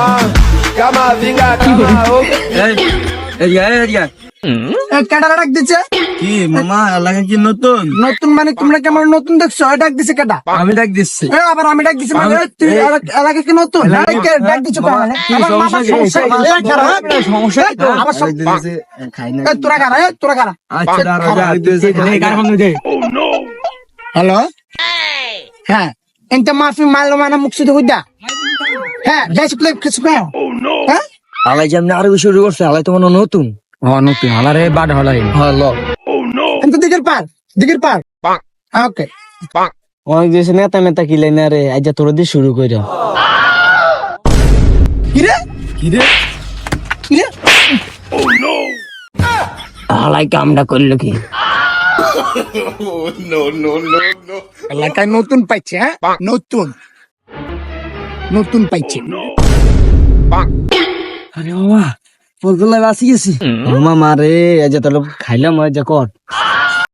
Kama vinga kama oh. এই। এই কেডা ডাক দিছে? কি মামা এলাকা কি নতুন? নতুন মানে তোমরা কেমন নতুন দেখছ? ডাক দিছে কেডা? আমি ডাক দিচ্ছি। এ আবার আমি ডাক দিছি মানে তুই এলাকা- কি নতুন? ডাক দিছো সমস্যা আবার সব- খাই না। তোরা কারা তোরা কারা আচ্ছা এই গান বন্ধ দে। হ্যালো? হ্যাঁ এনতে মাফি মারলো মানে মুখ শুধু হইদা হ্যাঁ যাইছি প্লে কিছু কেন হ্যাঁ? আলাই যেমনি আরও শুরু করছে আলাই তো নতুন হ্যাঁ নতুন। হালারে বাড হলাই। হ্যালো এনতে দিকের পার দিকের পার ওকে। অনেক দেশে নেতা মেতা কিলাই না রে আজ তোর দিয়ে শুরু কইরা। কিরে কিরে কিরে হালাই কামটা করল কি? এলাকায় নতুন পাইছে হ্যাঁ? নতুন। নতুন পাইছে। আরে বাবা বলতে বাসি গেছি। মামা রে যে তাহলে খাইলাম যে কর।